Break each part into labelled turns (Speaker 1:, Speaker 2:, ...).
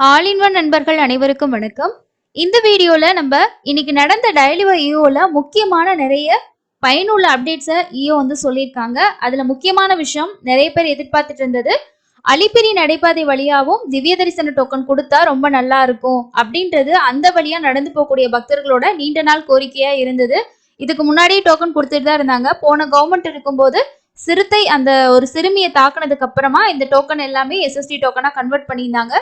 Speaker 1: All in one நண்பர்கள் அனைவருக்கும் வணக்கம். இந்த வீடியோவில் நம்ம இன்னைக்கு நடந்த டயலிவர் இஓவில் முக்கியமான நிறைய பயனுள்ள அப்டேட்ஸை இஓ வந்து சொல்லியிருக்காங்க. அதில் முக்கியமான விஷயம் நிறைய பேர் எதிர்பார்த்துட்டு இருந்தது. அலிப்பிரி நடைபாதை வழியாவும் திவ்ய தரிசன டோக்கன் கொடுத்தா ரொம்ப நல்லா இருக்கும் அப்படின்றது அந்த வழியா நடந்து போகக்கூடிய பக்தர்களோட நீண்ட நாள் கோரிக்கையாக இருந்தது. இதுக்கு முன்னாடியே டோக்கன் கொடுத்துட்டு தான் இருந்தாங்க. போன கவர்மெண்ட் இருக்கும்போது சிறுத்தை அந்த ஒரு சிறுமியை தாக்குனதுக்கு அப்புறமா இந்த டோக்கன் எல்லாமே எஸ்எஸ்டி டோக்கனாக கன்வெர்ட் பண்ணியிருந்தாங்க.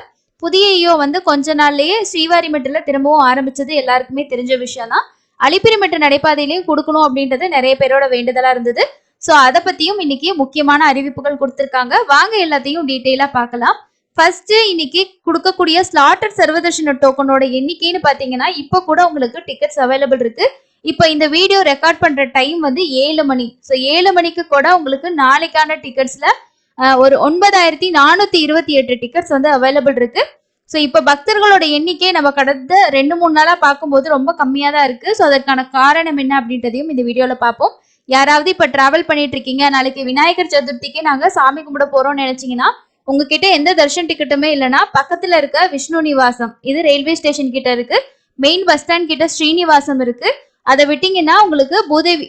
Speaker 1: புதிய ஐயோ வந்து கொஞ்ச நாள்லயே ஸ்ரீவாரிமெட்டில் திரும்பவும் ஆரம்பிச்சது எல்லாருக்குமே தெரிஞ்ச விஷயம் தான் அலிப்பிரிமெட்டு நடைபாதையிலையும் கொடுக்கணும் அப்படின்றது நிறைய பேரோட வேண்டுதலா இருந்தது. ஸோ அதை பத்தியும் இன்னைக்கு முக்கியமான அறிவிப்புகள் கொடுத்துருக்காங்க. வாங்க எல்லாத்தையும் டீட்டெயிலா பார்க்கலாம். ஃபர்ஸ்ட் இன்னைக்கு கொடுக்கக்கூடிய ஸ்லாட்டர் சர்வதர்ஷன டோக்கனோட எண்ணிக்கைன்னு பாத்தீங்கன்னா இப்போ கூட உங்களுக்கு டிக்கெட்ஸ் அவைலபிள் இருக்கு. இப்போ இந்த வீடியோ ரெக்கார்ட் பண்ற டைம் வந்து ஏழு மணி. ஸோ ஏழு மணிக்கு கூட உங்களுக்கு நாளைக்கான டிக்கெட்ஸ்ல ஒரு ஒன்பதாயிரத்தி நானூத்தி இருபத்தி எட்டு டிக்கெட்ஸ் வந்து அவைலபிள் இருக்கு. ஸோ இப்போ பக்தர்களோட எண்ணிக்கை நம்ம கடந்த ரெண்டு மூணு நாளாக பார்க்கும்போது ரொம்ப கம்மியாக தான் இருக்குது ஸோ அதற்கான காரணம் என்ன அப்படின்றதையும் இந்த வீடியோவில் பார்ப்போம். யாராவது இப்போ ட்ராவல் பண்ணிட்டு இருக்கீங்க நாளைக்கு விநாயகர் சதுர்த்திக்கு நாங்கள் சாமி கும்பிட போகிறோம்னு நினச்சிங்கன்னா உங்ககிட்ட எந்த தர்ஷன் டிக்கெட்டுமே இல்லைன்னா பக்கத்தில் இருக்க விஷ்ணு நிவாசம் இது ரயில்வே ஸ்டேஷன் கிட்ட இருக்கு. மெயின் பஸ் ஸ்டாண்ட் கிட்ட ஸ்ரீனிவாசம் இருக்கு. அதை விட்டிங்கன்னா உங்களுக்கு பூதேவி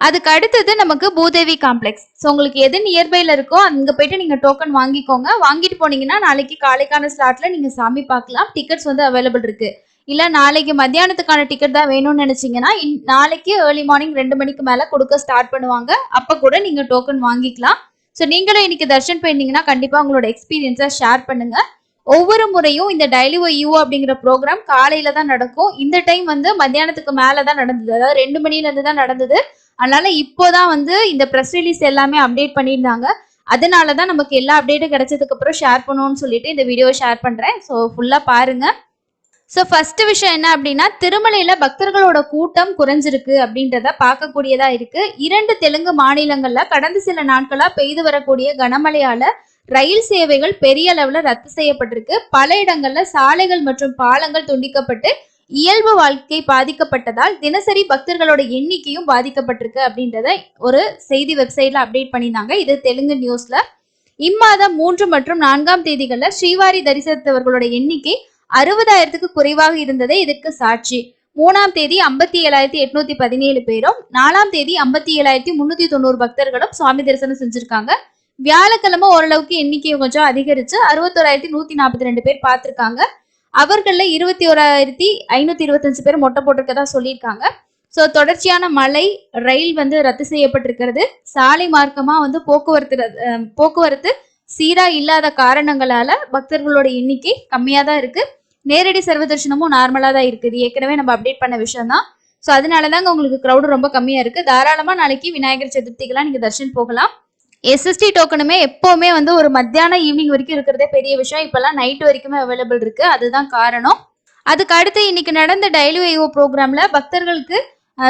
Speaker 1: அதுக்கு அடுத்தது நமக்கு பூதேவி காம்ப்ளெக்ஸ் ஸோ உங்களுக்கு எது நியர்பைல இருக்கோ அங்கே போயிட்டு நீங்க டோக்கன் வாங்கிக்கோங்க. வாங்கிட்டு போனீங்கன்னா நாளைக்கு காலைக்கான ஸ்லாட்ல நீங்க சாமி பார்க்கலாம். டிக்கெட்ஸ் வந்து அவைலபிள் இருக்கு. இல்ல நாளைக்கு மத்தியானத்துக்கான டிக்கெட் தான் வேணும்னு நினைச்சீங்கன்னா இன்- நாளைக்கு ஏர்லி மார்னிங் ரெண்டு மணிக்கு மேல கொடுக்க ஸ்டார்ட் பண்ணுவாங்க. அப்ப கூட நீங்க டோக்கன் வாங்கிக்கலாம். ஸோ நீங்களும் இன்னைக்கு தர்ஷன் போயிருந்தீங்கன்னா கண்டிப்பா உங்களோட எக்ஸ்பீரியன்ஸை ஷேர் பண்ணுங்க. ஒவ்வொரு முறையும் இந்த டெய்லி யூ அப்படிங்கிற ப்ரோக்ராம் காலையில தான் நடக்கும். இந்த டைம் வந்து மத்தியானத்துக்கு மேலே தான் நடந்தது. அதாவது ரெண்டு மணில இருந்து தான் நடந்தது. அதனால இப்போதான் வந்து இந்த ப்ரெஸ் ரிலீஸ் எல்லாமே அப்டேட் பண்ணியிருந்தாங்க. அதனால தான் நமக்கு எல்லா அப்டேட்டும் கிடைச்சதுக்கு அப்புறம் ஷேர் பண்ணுவோம்னு சொல்லிட்டு இந்த வீடியோவை ஷேர் பண்றேன். ஸோ ஃபுல்லா பாருங்க. ஸோ ஃபர்ஸ்ட் விஷயம் என்ன அப்படின்னா திருமலையில பக்தர்களோட கூட்டம் குறைஞ்சிருக்கு அப்படின்றத பார்க்கக்கூடியதா இருக்கு. இரண்டு தெலுங்கு மாநிலங்கள்ல கடந்த சில நாட்களா பெய்து வரக்கூடிய கனமழையால ரயில் சேவைகள் பெரிய அளவுல ரத்து செய்யப்பட்டிருக்கு. பல இடங்கள்ல சாலைகள் மற்றும் பாலங்கள் துண்டிக்கப்பட்டு இயல்பு வாழ்க்கை பாதிக்கப்பட்டதால் தினசரி பக்தர்களோட எண்ணிக்கையும் பாதிக்கப்பட்டிருக்கு அப்படின்றத ஒரு செய்தி வெப்சைட்ல அப்டேட் பண்ணியிருந்தாங்க. இது தெலுங்கு நியூஸ்ல இம்மாதம் மூன்று மற்றும் நான்காம் தேதிகளில் ஸ்ரீவாரி தரிசித்தவர்களோட எண்ணிக்கை அறுபதாயிரத்துக்கு குறைவாக இருந்ததே இதற்கு சாட்சி. மூணாம் தேதி ஐம்பத்தி ஏழாயிரத்தி எட்நூத்தி பதினேழு பேரும் நாலாம் தேதி ஐம்பத்தி ஏழாயிரத்தி முன்னூத்தி தொண்ணூறு பக்தர்களும் சுவாமி தரிசனம் செஞ்சிருக்காங்க. வியாழக்கிழமை ஓரளவுக்கு எண்ணிக்கை கொஞ்சம் அதிகரிச்சு அறுபத்தோராயிரத்தி நூத்தி நாற்பத்தி ரெண்டு பேர் பார்த்திருக்காங்க. அவர்களில் இருபத்தி ஓராயிரத்தி ஐநூத்தி இருபத்தஞ்சு பேர் மொட்டை போட்டிருக்கதா சொல்லியிருக்காங்க. ஸோ தொடர்ச்சியான மழை ரயில் வந்து ரத்து செய்யப்பட்டிருக்கிறது. சாலை மார்க்கமா வந்து போக்குவரத்து ரத்- போக்குவரத்து சீரா இல்லாத காரணங்களால பக்தர்களோட எண்ணிக்கை கம்மியா தான் இருக்கு. நேரடி சர்வ தரிசனமும் நார்மலா தான் இருக்குது ஏற்கனவே நம்ம அப்டேட் பண்ண விஷயம் தான் ஸோ அதனால தாங்க உங்களுக்கு க்ரௌடு ரொம்ப கம்மியா இருக்கு. தாராளமா நாளைக்கு விநாயகர் சதுர்த்திக்கெல்லாம் நீங்க தர்ஷன் போகலாம். எஸ்எஸ்டி டோக்கனுமே எப்போவுமே வந்து ஒரு மத்தியானம் ஈவினிங் வரைக்கும் இருக்கிறதே பெரிய விஷயம். இப்போல்லாம் நைட் வரைக்குமே அவைலபிள் இருக்கு. அதுதான் காரணம். அதுக்கு அடுத்து இன்னைக்கு நடந்த டெய்லி வைஓ ப்ரோக்ராம்ல பக்தர்களுக்கு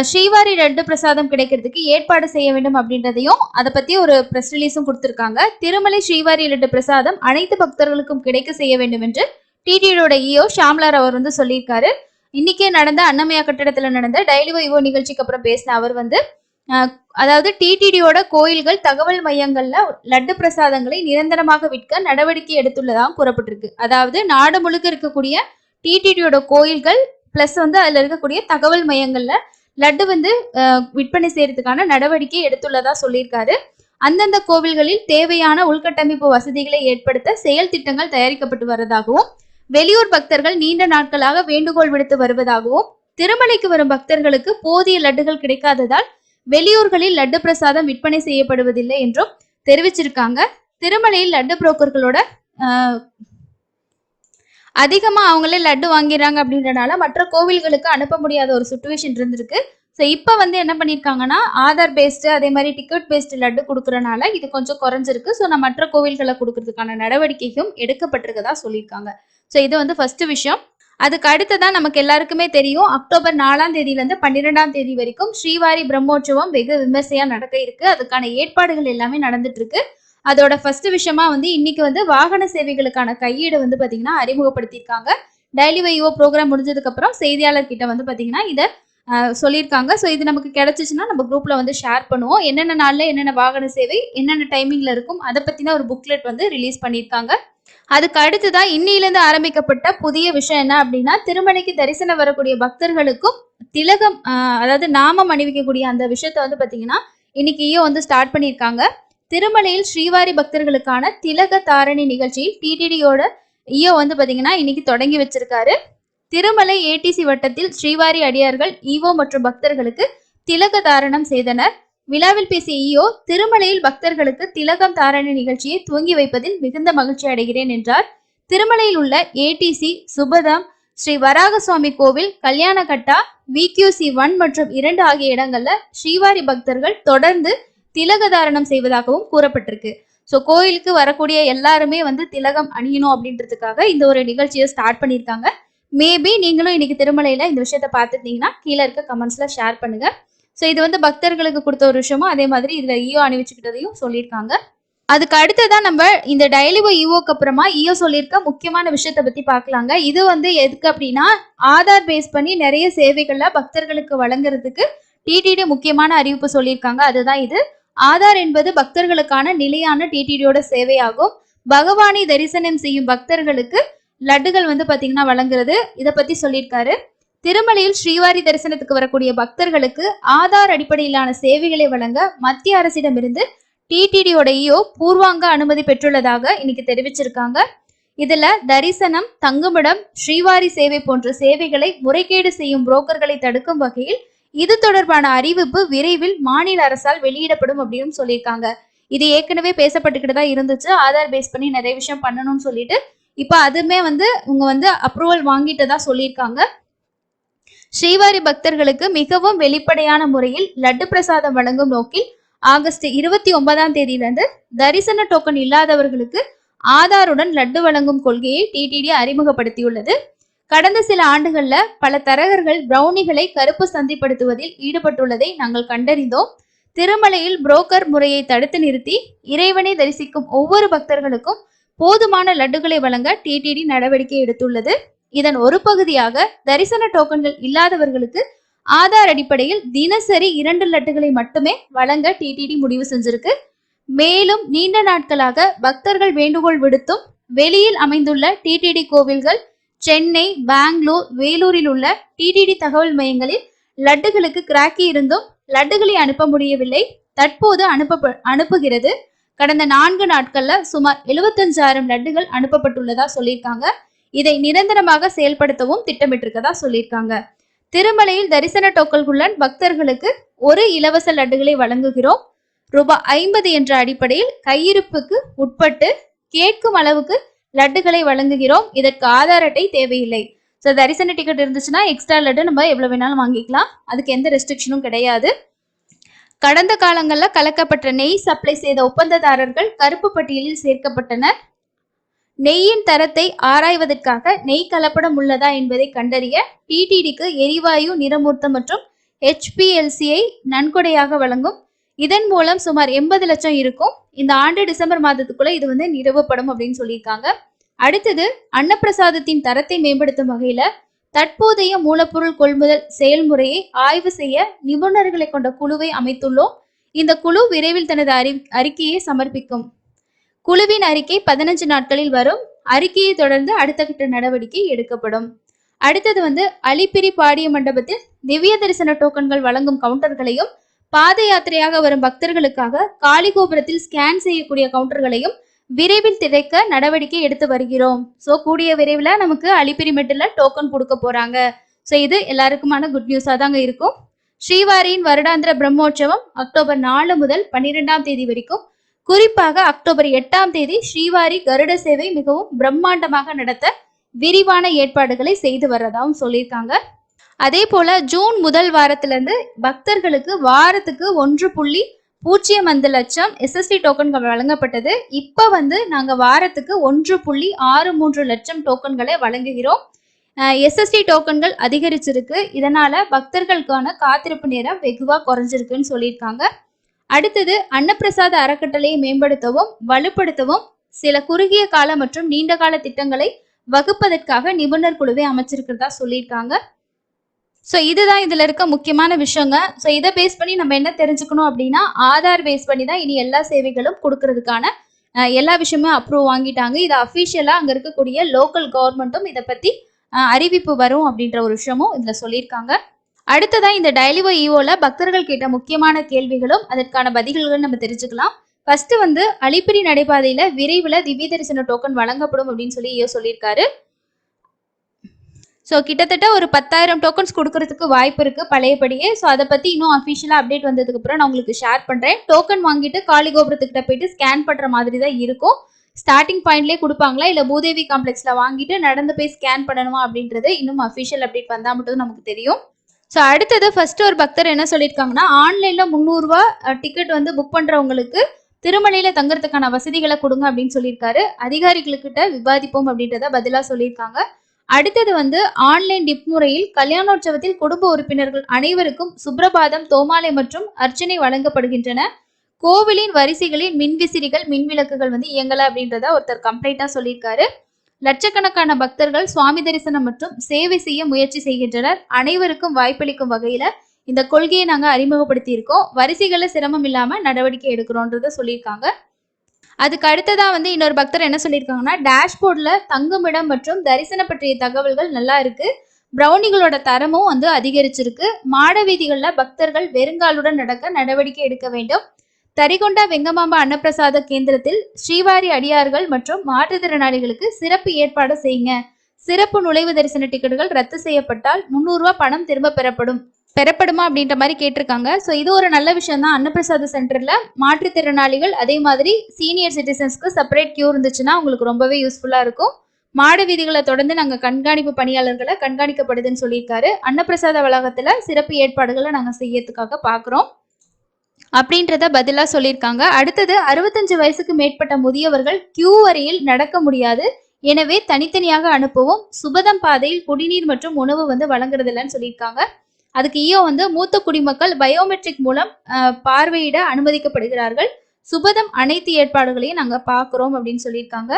Speaker 1: ஸ்ரீவாரி லட்டு பிரசாதம் கிடைக்கிறதுக்கு ஏற்பாடு செய்ய வேண்டும் அப்படின்றதையும் அதை பத்தி ஒரு ப்ரெஸ் ரிலீஸும் கொடுத்திருக்காங்க. திருமலை ஸ்ரீவாரி லட்டு பிரசாதம் அனைத்து பக்தர்களுக்கும் கிடைக்க செய்ய வேண்டும் என்று டிடியோட இஓ ஷாம்லார் அவர் வந்து சொல்லியிருக்காரு. இன்னைக்கே நடந்த அன்னமயா கட்டிடத்தில் நடந்த டெய்லி வைஓ நிகழ்ச்சிக்கு அப்புறம் பேசின அவர் வந்து அதாவது டிடிடியோட கோயில்கள் தகவல் மையங்கள்ல லட்டு பிரசாதங்களை நிரந்தரமாக விற்க நடவடிக்கை எடுத்துள்ளதாக கூறப்பட்டிருக்கு. அதாவது நாடு முழுக்க இருக்கக்கூடிய டிடிடியோட கோயில்கள் பிளஸ் வந்து அதுல இருக்கக்கூடிய தகவல் மையங்கள்ல லட்டு வந்து விற்பனை செய்யறதுக்கான நடவடிக்கை எடுத்துள்ளதா சொல்லியிருக்காரு. அந்தந்த கோவில்களில் தேவையான உள்கட்டமைப்பு வசதிகளை ஏற்படுத்த செயல் திட்டங்கள் தயாரிக்கப்பட்டு வருவதாகவும் வெளியூர் பக்தர்கள் நீண்ட நாட்களாக வேண்டுகோள் விடுத்து வருவதாகவும் திருமலைக்கு வரும் பக்தர்களுக்கு போதிய லட்டுகள் கிடைக்காததால் வெளியூர்களில் லட்டு பிரசாதம் விற்பனை செய்யப்படுவதில்லை என்றும் தெரிவிச்சிருக்காங்க. திருமலையில் லட்டு புரோக்கர்களோட அதிகமாக அவங்களே லட்டு வாங்கிடுறாங்க அப்படின்றனால மற்ற கோவில்களுக்கு அனுப்ப முடியாத ஒரு சுச்சுவேஷன் இருந்திருக்கு. ஸோ இப்போ வந்து என்ன பண்ணியிருக்காங்கன்னா ஆதார் பேஸ்டு அதே மாதிரி டிக்கெட் பேஸ்டு லட்டு கொடுக்குறனால இது கொஞ்சம் குறைஞ்சிருக்கு. ஸோ நான் மற்ற கோவில்களை கொடுக்கறதுக்கான நடவடிக்கையும் எடுக்கப்பட்டிருக்கதா சொல்லியிருக்காங்க. ஸோ இது வந்து ஃபர்ஸ்ட் விஷயம். அதுக்கு அடுத்ததான் நமக்கு எல்லாருக்குமே தெரியும். அக்டோபர் நாலாம் தேதியிலேருந்து பன்னிரெண்டாம் தேதி வரைக்கும் ஸ்ரீவாரி பிரம்மோற்சவம் வெகு விமர்சையா நடக்க இருக்கு. அதுக்கான ஏற்பாடுகள் எல்லாமே நடந்துட்டு இருக்கு. அதோட ஃபர்ஸ்ட் விஷயமா வந்து இன்னைக்கு வந்து வாகன சேவைகளுக்கான கையீடு வந்து பாத்தீங்கன்னா அறிமுகப்படுத்தியிருக்காங்க. டெய்லி வைஓ ப்ரோக்ராம் முடிஞ்சதுக்கு அப்புறம் செய்தியாளர் கிட்ட வந்து பாத்தீங்கன்னா இதை சொல்லியிருக்காங்க. ஸோ இது நமக்கு கிடைச்சிச்சுன்னா நம்ம குரூப்ல வந்து ஷேர் பண்ணுவோம். என்னென்ன நாளில் என்னென்ன வாகன சேவை என்னென்ன டைமிங்ல இருக்கும் அதை பத்தின ஒரு புக்லெட் வந்து ரிலீஸ் பண்ணியிருக்காங்க. அதுக்கு அடுத்துதான் இன்னிலிருந்து ஆரம்பிக்கப்பட்ட புதிய விஷயம் என்ன அப்படின்னா திருமலைக்கு தரிசனம் வரக்கூடிய பக்தர்களுக்கும் திலகம் அதாவது நாமம் அணிவிக்கக்கூடிய அந்த விஷயத்த வந்து பாத்தீங்கன்னா இன்னைக்கு ஈயோ வந்து ஸ்டார்ட் பண்ணியிருக்காங்க. திருமலையில் ஸ்ரீவாரி பக்தர்களுக்கான திலக தாரணி நிகழ்ச்சியில் டிடிடியோட ஈயோ வந்து பாத்தீங்கன்னா இன்னைக்கு தொடங்கி வச்சிருக்காரு. திருமலை ஏடிசி வட்டத்தில் ஸ்ரீவாரி அடியார்கள் ஈவோ மற்றும் பக்தர்களுக்கு திலக தாரணம் செய்தனர். விழாவில் பேசிய ஈயோ திருமலையில் பக்தர்களுக்கு திலகம் தாரணை நிகழ்ச்சியை துவங்கி வைப்பதில் மிகுந்த மகிழ்ச்சி அடைகிறேன் என்றார். திருமலையில் உள்ள ஏடிசி சுபதம் ஸ்ரீ வராக சுவாமி கோவில் கல்யாணகட்டா விக்யூசி ஒன் மற்றும் இரண்டு ஆகிய இடங்கள்ல ஸ்ரீவாரி பக்தர்கள் தொடர்ந்து திலக தாரணம் செய்வதாகவும் கூறப்பட்டிருக்கு. ஸோ கோயிலுக்கு வரக்கூடிய எல்லாருமே வந்து திலகம் அணியணும் அப்படின்றதுக்காக இந்த ஒரு நிகழ்ச்சியை ஸ்டார்ட் பண்ணியிருக்காங்க. மேபி நீங்களும் இன்னைக்கு திருமலையில இந்த விஷயத்த பார்த்துருந்தீங்கன்னா கீழே இருக்க கமெண்ட்ஸ்ல ஷேர் பண்ணுங்க. ஸோ இது வந்து பக்தர்களுக்கு கொடுத்த ஒரு விஷயமும் அதே மாதிரி இதுல ஈயோ அணிவிச்சுக்கிட்டதையும் சொல்லியிருக்காங்க. அதுக்கு அடுத்ததான் நம்ம இந்த டைலிவோ ஈவோக்கு அப்புறமா ஈயோ சொல்லியிருக்க முக்கியமான விஷயத்த பத்தி பார்க்கலாங்க. இது வந்து எதுக்கு அப்படின்னா ஆதார் பேஸ் பண்ணி நிறைய சேவைகள்ல பக்தர்களுக்கு வழங்குறதுக்கு டிடிடி முக்கியமான அறிவிப்பு சொல்லியிருக்காங்க. அதுதான் இது. ஆதார் என்பது பக்தர்களுக்கான நிலையான டிடிடியோட சேவையாகும். பகவானை தரிசனம் செய்யும் பக்தர்களுக்கு லட்டுகள் வந்து பாத்தீங்கன்னா வழங்குறது. இதை பத்தி சொல்லியிருக்காரு. திருமலையில் ஸ்ரீவாரி தரிசனத்துக்கு வரக்கூடிய பக்தர்களுக்கு ஆதார் அடிப்படையிலான சேவைகளை வழங்க மத்திய அரசிடமிருந்து டிடிடியோடையோ பூர்வாங்க அனுமதி பெற்றுள்ளதாக இன்னைக்கு தெரிவிச்சிருக்காங்க. இதுல தரிசனம் தங்குமிடம் ஸ்ரீவாரி சேவை போன்ற சேவைகளை முறைகேடு செய்யும் புரோக்கர்களை தடுக்கும் வகையில் இது தொடர்பான அறிவிப்பு விரைவில் மாநில அரசால் வெளியிடப்படும் அப்படின்னு சொல்லியிருக்காங்க. இது ஏற்கனவே பேசப்பட்டுக்கிட்டு தான் இருந்துச்சு. ஆதார் பேஸ் பண்ணி நிறைய விஷயம் பண்ணணும்னு சொல்லிட்டு இப்போ அதுமே வந்து இவங்க வந்து அப்ரூவல் வாங்கிட்டு தான் சொல்லியிருக்காங்க. ஸ்ரீவாரி பக்தர்களுக்கு மிகவும் வெளிப்படையான முறையில் லட்டு பிரசாதம் வழங்கும் நோக்கில் ஆகஸ்ட் இருபத்தி ஒன்பதாம் தேதியிலிருந்து தரிசன டோக்கன் இல்லாதவர்களுக்கு ஆதாருடன் லட்டு வழங்கும் கொள்கையை டிடிடி அறிமுகப்படுத்தியுள்ளது. கடந்த சில ஆண்டுகள்ல பல தரகர்கள் பிரௌனிகளை கருப்பு சந்திப்படுத்துவதில் ஈடுபட்டுள்ளதை நாங்கள் கண்டறிந்தோம். திருமலையில் புரோக்கர் முறையை தடுத்து நிறுத்தி இறைவனை தரிசிக்கும் ஒவ்வொரு பக்தர்களுக்கும் போதுமான லட்டுகளை வழங்க டிடிடி நடவடிக்கை எடுத்துள்ளது. இதன் ஒரு பகுதியாக தரிசன டோக்கன்கள் இல்லாதவர்களுக்கு ஆதார் அடிப்படையில் தினசரி இரண்டு லட்டுகளை மட்டுமே வழங்க டிடிடி முடிவு செஞ்சிருக்கு. மேலும் நீண்ட நாட்களாக பக்தர்கள் வேண்டுகோள் விடுத்தும் வெளியில் அமைந்துள்ள டிடிடி கோவில்கள் சென்னை பெங்களூர் வேலூரில் உள்ள டிடிடி தகவல் மையங்களில் லட்டுகளுக்கு கிராக்கி இருந்தும் லட்டுகளை அனுப்ப முடியவில்லை. தற்போது அனுப்ப அனுப்புகிறது. கடந்த நான்கு நாட்கள்ல சுமார் எழுபத்தஞ்சாயிரம் லட்டுகள் அனுப்பப்பட்டுள்ளதா சொல்லியிருக்காங்க. இதை நிரந்தரமாக செயல்படுத்தவும் திட்டமிட்டிருக்கதா சொல்லியிருக்காங்க. திருமலையில் தரிசன டோக்கல்களுடன் பக்தர்களுக்கு ஒரு இலவச லட்டுகளை வழங்குகிறோம். ரூபாய் ஐம்பது என்ற அடிப்படையில் கையிருப்புக்கு உட்பட்டு கேட்கும் அளவுக்கு லட்டுகளை வழங்குகிறோம். இதற்கு ஆதார் அட்டை தேவையில்லை. ஸோ தரிசன டிக்கெட் இருந்துச்சுன்னா எக்ஸ்ட்ரா லட்டு நம்ம எவ்வளவு வேணாலும் வாங்கிக்கலாம். அதுக்கு எந்த ரெஸ்ட்ரிக்ஷனும் கிடையாது. கடந்த காலங்களில் கலக்கப்பட்ட நெய் சப்ளை செய்த ஒப்பந்ததாரர்கள் கருப்பு பட்டியலில் சேர்க்கப்பட்டனர். நெய்யின் தரத்தை ஆராய்வதற்காக நெய் கலப்படம் உள்ளதா என்பதை கண்டறிய டிடிடிக்கு எரிவாயு நிறமூர்த்தம் மற்றும் ஹெச்பிஎல்சியை நன்கொடையாக வழங்கும். இதன் மூலம் சுமார் எண்பது லட்சம் இருக்கும். இந்த ஆண்டு டிசம்பர் மாதத்துக்குள்ள இது வந்து நிறுவப்படும் அப்படின்னு சொல்லியிருக்காங்க. அடுத்தது அன்னப்பிரசாதத்தின் தரத்தை மேம்படுத்தும் வகையில தற்போதைய மூலப்பொருள் கொள்முதல் செயல்முறையை ஆய்வு செய்ய நிபுணர்களை கொண்ட குழுவை அமைத்துள்ளோம். இந்த குழு விரைவில் தனது அறி அறிக்கையை சமர்ப்பிக்கும். குழுவின் அறிக்கை பதினஞ்சு நாட்களில் வரும். அறிக்கையை தொடர்ந்து அடுத்த கட்ட நடவடிக்கை எடுக்கப்படும். அடுத்தது வந்து அலிப்பிரி பாடிய மண்டபத்தில் திவ்ய தரிசன டோக்கன்கள் வழங்கும் கவுண்டர்களையும் பாத யாத்திரையாக வரும் பக்தர்களுக்காக காளி கோபுரத்தில் ஸ்கேன் செய்யக்கூடிய கவுண்டர்களையும் விரைவில் திறக்க நடவடிக்கை எடுத்து வருகிறோம். ஸோ கூடிய விரைவில் நமக்கு அலிப்பிரி மெட்டில் டோக்கன் கொடுக்க போறாங்க. ஸோ இது எல்லாருக்குமான குட் நியூஸாக தாங்க இருக்கும். ஸ்ரீவாரியின் வருடாந்திர பிரம்மோற்சவம் அக்டோபர் நாலு முதல் பன்னிரெண்டாம் தேதி வரைக்கும் குறிப்பாக அக்டோபர் எட்டாம் தேதி ஸ்ரீவாரி கருட சேவை மிகவும் பிரம்மாண்டமாக நடத்த விரிவான ஏற்பாடுகளை செய்து வர்றதாகவும் சொல்லியிருக்காங்க. அதே போல ஜூன் முதல் வாரத்திலிருந்து பக்தர்களுக்கு வாரத்துக்கு ஒன்று புள்ளி பூஜ்ஜியம் ஐந்து லட்சம் எஸ்எஸ்டி டோக்கன்கள் வழங்கப்பட்டது. இப்போ வந்து நாங்கள் வாரத்துக்கு ஒன்று புள்ளி ஆறு மூன்று லட்சம் டோக்கன்களை வழங்குகிறோம். எஸ்எஸ்டி டோக்கன்கள் அதிகரிச்சிருக்கு. இதனால பக்தர்களுக்கான காத்திருப்பு நேரம் வெகுவாக குறைஞ்சிருக்குன்னு சொல்லியிருக்காங்க. அடுத்தது அன்னப்பிரசாத அறக்கட்டளையை மேம்படுத்தவும் வலுப்படுத்தவும் சில குறுகிய கால மற்றும் நீண்ட கால திட்டங்களை வகுப்பதற்காக நிபுணர் குழுவை அமைச்சிருக்கிறதா சொல்லியிருக்காங்க. ஸோ இதுதான் இதில் இருக்க முக்கியமான விஷயங்க. ஸோ இதை பேஸ் பண்ணி நம்ம என்ன தெரிஞ்சுக்கணும் அப்படின்னா ஆதார் பேஸ் பண்ணி தான் இனி எல்லா சேவைகளும் கொடுக்கறதுக்கான எல்லா விஷயமும் அப்ரூவ் வாங்கிட்டாங்க. இது அஃபிஷியலாக அங்கே இருக்கக்கூடிய லோக்கல் கவர்மெண்ட்டும் இதை பற்றி அறிவிப்பு வரும் அப்படின்ற ஒரு விஷயமும் இதில் சொல்லியிருக்காங்க. அடுத்ததா இந்த டைலிவோ ஈவோல பக்தர்கள் கேட்ட முக்கியமான கேள்விகளும் அதற்கான பதில்களும் நம்ம தெரிஞ்சுக்கலாம். ஃபர்ஸ்ட் வந்து அலிப்பிரி நடைபாதையில விரைவில் திவ்ய தரிசன டோக்கன் வழங்கப்படும் அப்படின்னு சொல்லி ஐயோ சொல்லியிருக்காரு. ஸோ கிட்டத்தட்ட ஒரு பத்தாயிரம் டோக்கன்ஸ் கொடுக்கறதுக்கு வாய்ப்பு இருக்கு பழையபடியே. ஸோ அதை பத்தி இன்னும் அஃபிஷியலாக அப்டேட் வந்ததுக்கு அப்புறம் நான் உங்களுக்கு ஷேர் பண்றேன். டோக்கன் வாங்கிட்டு காளி கோபுரத்துக்கிட்ட போயிட்டு ஸ்கேன் பண்ற மாதிரி தான் இருக்கும். ஸ்டார்டிங் பாயிண்ட்லேயே கொடுப்பாங்களா? இல்லை பூதேவி காம்ப்ளெக்ஸ்ல வாங்கிட்டு நடந்து போய் ஸ்கேன் பண்ணணுமா அப்படின்றது இன்னும் அஃபிஷியல் அப்டேட் வந்தால் மட்டும் நமக்கு தெரியும். ஸோ அடுத்தது ஃபர்ஸ்ட் ஒரு பக்தர் என்ன சொல்லியிருக்காங்கன்னா ஆன்லைனில் முந்நூறுரூவா டிக்கெட் வந்து புக் பண்ணுறவங்களுக்கு திருமலையில் தங்குறதுக்கான வசதிகளை கொடுங்க அப்படின்னு சொல்லியிருக்காரு. அதிகாரிகளுக்கிட்ட விவாதிப்போம் அப்படின்றத பதிலாக சொல்லியிருக்காங்க. அடுத்தது வந்து ஆன்லைன் டிப் முறையில் கல்யாணோற்சவத்தில் குடும்ப உறுப்பினர்கள் அனைவருக்கும் சுப்ரபாதம் தோமாலை மற்றும் அர்ச்சனை வழங்கப்படுகின்றன. கோவிலின் வரிசைகளில் மின்விசிறிகள் மின்விளக்குகள் வந்து இயங்கல அப்படின்றத ஒருத்தர் கம்ப்ளைண்ட்டாக சொல்லியிருக்காரு. லட்சக்கணக்கான பக்தர்கள் சுவாமி தரிசனம் மற்றும் சேவை செய்ய முயற்சி செய்கின்றனர். அனைவருக்கும் வாய்ப்பளிக்கும் வகையில இந்த கொள்கையை நாங்க அறிமுகப்படுத்தி இருக்கோம் வரிசைகள்ல சிரமம் இல்லாம நடவடிக்கை எடுக்கிறோன்றத சொல்லியிருக்காங்க. அதுக்கு அடுத்ததா வந்து இன்னொரு பக்தர் என்ன சொல்லியிருக்காங்கன்னா டேஷ்போர்ட்ல தங்குமிடம் மற்றும் தரிசனம் பற்றிய தகவல்கள் நல்லா இருக்கு. பிரௌனிகளோட தரமும் வந்து அதிகரிச்சிருக்கு. மாட வீதிகளில் பக்தர்கள் வெறுங்காலுடன் நடக்க நடவடிக்கை எடுக்க வேண்டும். தரிகொண்டா வெங்கமாம்பா அன்னப்பிரசாத கேந்திரத்தில் ஸ்ரீவாரி அடியார்கள் மற்றும் மாற்றுத்திறனாளிகளுக்கு சிறப்பு ஏற்பாடு செய்யுங்க. சிறப்பு நுழைவு தரிசன டிக்கெட்டுகள் ரத்து செய்யப்பட்டால் முந்நூறு பணம் திரும்ப பெறப்படும். பெறப்படுமா அப்படின்ற மாதிரி கேட்டிருக்காங்க. ஸோ இது ஒரு நல்ல விஷயம் தான் அன்னப்பிரசாத சென்டர்ல மாற்றுத்திறனாளிகள் அதே மாதிரி சீனியர் சிட்டிசன்ஸ்க்கு செப்பரேட் கியூ இருந்துச்சுன்னா உங்களுக்கு ரொம்பவே யூஸ்ஃபுல்லா இருக்கும். மாட வீதிகளை தொடர்ந்து நாங்கள் கண்காணிப்பு பணியாளர்களை கண்காணிக்கப்படுதுன்னு சொல்லியிருக்காரு. அன்னப்பிரசாத வளாகத்துல சிறப்பு ஏற்பாடுகளை நாங்கள் செய்யறதுக்காக பார்க்குறோம் அப்படின்றத பதிலாக சொல்லியிருக்காங்க. அடுத்தது அறுபத்தஞ்சு வயசுக்கு மேற்பட்ட முதியவர்கள் கியூ வரையில் நடக்க முடியாது. எனவே தனித்தனியாக அனுப்பவும் சுபதம் பாதையில் குடிநீர் மற்றும் உணவு வந்து வழங்குறது இல்லைன்னு சொல்லியிருக்காங்க. அதுக்கு ஈயோ வந்து மூத்த குடிமக்கள் பயோமெட்ரிக் மூலம் அஹ், பார்வையிட அனுமதிக்கப்படுகிறார்கள். சுபதம் அனைத்து ஏற்பாடுகளையும் நாங்கள் பார்க்குறோம் அப்படின்னு சொல்லியிருக்காங்க.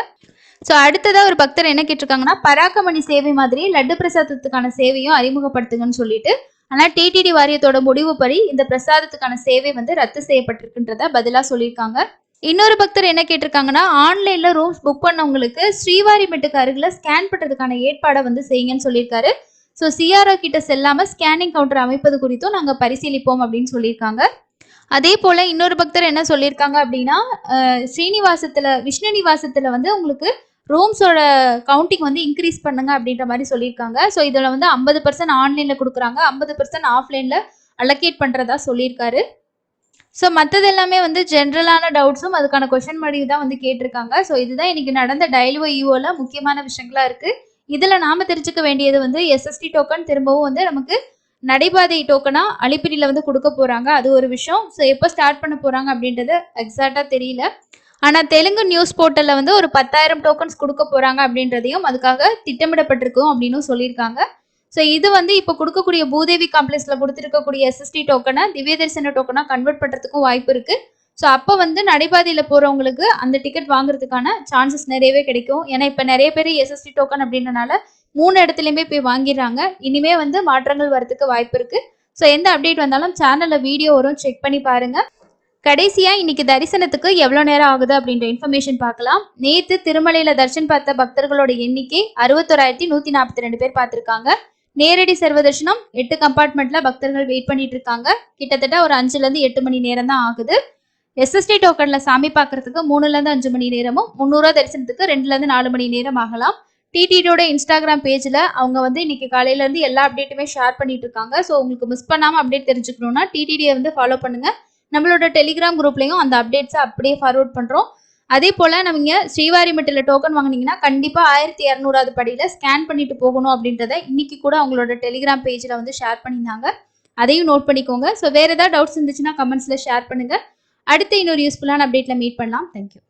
Speaker 1: ஸோ அடுத்ததாக ஒரு பக்தர் என்ன கேட்டிருக்காங்கன்னா பராக்கமணி சேவை மாதிரி லட்டு பிரசாதத்துக்கான சேவையும் அறிமுகப்படுத்துங்கன்னு சொல்லிட்டு ஆனால் டிடிடி வாரியத்தோட முடிவுப்படி இந்த பிரசாதத்துக்கான சேவை வந்து ரத்து செய்யப்பட்டிருக்குன்றத பதிலாக சொல்லியிருக்காங்க. இன்னொரு பக்தர் என்ன கேட்டிருக்காங்கன்னா ஆன்லைன்ல ரூம்ஸ் புக் பண்ணவங்களுக்கு ஸ்ரீவாரிமெட்டுக்கு அருகில் ஸ்கேன் பண்ணுறதுக்கான ஏற்பாடை வந்து செய்யுங்கன்னு சொல்லியிருக்காரு. ஸோ சிஆர்ஓ கிட்ட செல்லாமல் ஸ்கேனிங் கவுண்டர் அமைப்பது குறித்தும் நாங்கள் பரிசீலிப்போம் அப்படின்னு சொல்லியிருக்காங்க. அதே போல இன்னொரு பக்தர் என்ன சொல்லியிருக்காங்க அப்படின்னா ஸ்ரீனிவாசத்தில் ஸ்ரீனிவாசத்துல விஷ்ணு நிவாசத்துல வந்து உங்களுக்கு ரூம்ஸோட கவுண்டிங் வந்து இன்க்ரீஸ் பண்ணுங்க அப்படின்ற மாதிரி சொல்லியிருக்காங்க. ஸோ இதில் வந்து ஐம்பது பர்சன்ட் ஆன்லைனில் கொடுக்குறாங்க. ஐம்பது பர்சன்ட் ஆஃப்லைனில் அலோகேட் பண்ணுறதா சொல்லியிருக்காரு. ஸோ மற்றது எல்லாமே வந்து ஜென்ரலான டவுட்ஸும் அதுக்கான கொஷின் மடி தான் வந்து கேட்டிருக்காங்க. ஸோ இதுதான் இன்னைக்கு நடந்த டைல்வோ யூஓவில் முக்கியமான விஷயங்களா இருக்குது இதில் நாம் தெரிஞ்சுக்க வேண்டியது வந்து எஸ்எஸ்டி டோக்கன் திரும்பவும் வந்து நமக்கு நடைபாதை டோக்கனாக அலிப்பிரியில் வந்து கொடுக்க போகிறாங்க அது ஒரு விஷயம். ஸோ எப்போ ஸ்டார்ட் பண்ண போகிறாங்க அப்படின்றது எக்ஸாக்டாக தெரியல. ஆனால் தெலுங்கு நியூஸ் போர்ட்டலில் வந்து ஒரு பத்தாயிரம் டோக்கன்ஸ் கொடுக்க போகிறாங்க அப்படின்றதையும் அதுக்காக திட்டமிடப்பட்டிருக்கும் அப்படின்னு சொல்லியிருக்காங்க. ஸோ இது வந்து இப்போ கொடுக்கக்கூடிய பூதேவி காம்ப்ளெக்ஸில் கொடுத்துருக்கக்கூடிய எஸ்எஸ்டி டோக்கனை திவ்ய தரிசன டோக்கனாக கன்வெர்ட் பண்ணுறதுக்கும் வாய்ப்பு இருக்குது ஸோ அப்போ வந்து நடைபாதையில் போகிறவங்களுக்கு அந்த டிக்கெட் வாங்குறதுக்கான சான்சஸ் நிறையவே கிடைக்கும். ஏன்னா இப்போ நிறைய பேர் எஸ்எஸ்டி டோக்கன் அப்படின்றனால மூணு இடத்துலையுமே போய் வாங்கிடுறாங்க. இனிமே வந்து மாற்றங்கள் வரதுக்கு வாய்ப்பு இருக்குது ஸோ எந்த அப்டேட் வந்தாலும் சேனலில் வீடியோ வரும். செக் பண்ணி பாருங்கள் கடைசியா இன்னைக்கு தரிசனத்துக்கு எவ்வளோ நேரம் ஆகுது அப்படின்ற இன்ஃபர்மேஷன் பார்க்கலாம். நேத்து திருமலையில தர்ஷன் பார்த்த பக்தர்களோட எண்ணிக்கை அறுபத்தோராயிரத்தி நூத்தி நாற்பத்தி ரெண்டு பேர் பார்த்திருக்காங்க. நேரடி சர்வதர்ஷனம் எட்டு கம்பார்ட்மெண்ட்ல பக்தர்கள் வெயிட் பண்ணிட்டு இருக்காங்க. கிட்டத்தட்ட ஒரு அஞ்சுல இருந்து எட்டு மணி நேரம் தான் ஆகுது. எஸ்எஸ்டி டோக்கன்ல சாமி பார்க்கறதுக்கு மூணுல இருந்து அஞ்சு மணி நேரமும் முந்நூறுவா தரிசனத்துக்கு ரெண்டுல இருந்து நாலு மணி நேரம் ஆகலாம். டிடிடியோட இன்ஸ்டாகிராம் பேஜ்ல அவங்க வந்து இன்னைக்கு காலையில இருந்து எல்லா அப்டேட்டுமே ஷேர் பண்ணிட்டு இருக்காங்க. ஸோ உங்களுக்கு மிஸ் பண்ணாம அப்டேட் தெரிஞ்சுக்கணும்னா டிடிடியை வந்து ஃபாலோ பண்ணுங்க. நம்மளோட டெலிகிராம் குரூப்லையும் அந்த அப்டேட்ஸை அப்படியே ஃபார்வர்ட் பண்ணுறோம் அதே போல் நம்ம ஸ்ரீவாரிமட்டில் டோக்கன் வாங்குனீங்கன்னா கண்டிப்பாக ஆயிரத்தி இரநூறாவது படியில் ஸ்கேன் பண்ணிட்டு போகணும் அப்படின்றத இன்னைக்கு கூட அவங்களோட டெலிகிராம் பேஜில் வந்து ஷேர் பண்ணியிருந்தாங்க. அதையும் நோட் பண்ணிக்கோங்க. ஸோ வேறு ஏதாவது டவுட்ஸ் இருந்துச்சுன்னா கமெண்ட்ஸில் ஷேர் பண்ணுங்க. அடுத்த இன்னொரு யூஸ்ஃபுல்லான அப்டேட்டில் மீட் பண்ணலாம். தேங்க்யூ